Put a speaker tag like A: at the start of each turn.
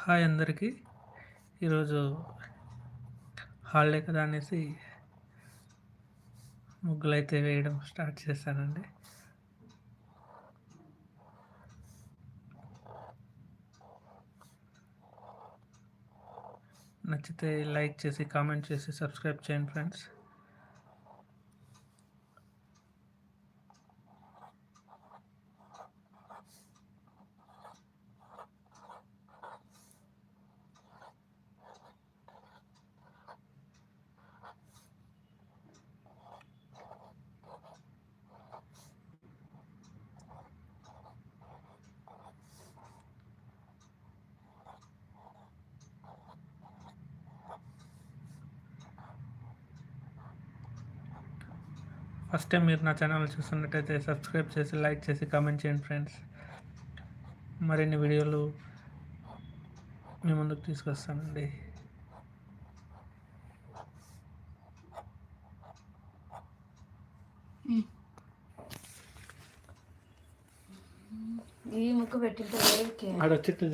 A: Hi అందరికీ. ఈరోజు holiday కదా అనేసి ముగ్గులు అయితే వేయడం స్టార్ట్ చేశానండి. నచ్చితే లైక్ చేసి కామెంట్ చేసి సబ్స్క్రైబ్ చేయండి ఫ్రెండ్స్. ఫస్ట్ టైం మీరు నా ఛానల్ చూస్తున్నట్టయితే సబ్స్క్రైబ్ చేసి లైక్ చేసి కామెంట్ చేయండి ఫ్రెండ్స్. మరిన్ని వీడియోలు మీ ముందుకు తీసుకొస్తానండి.
B: ఈ ముక్క పెట్టింటే వేడికి
A: ఆడ చెట్టు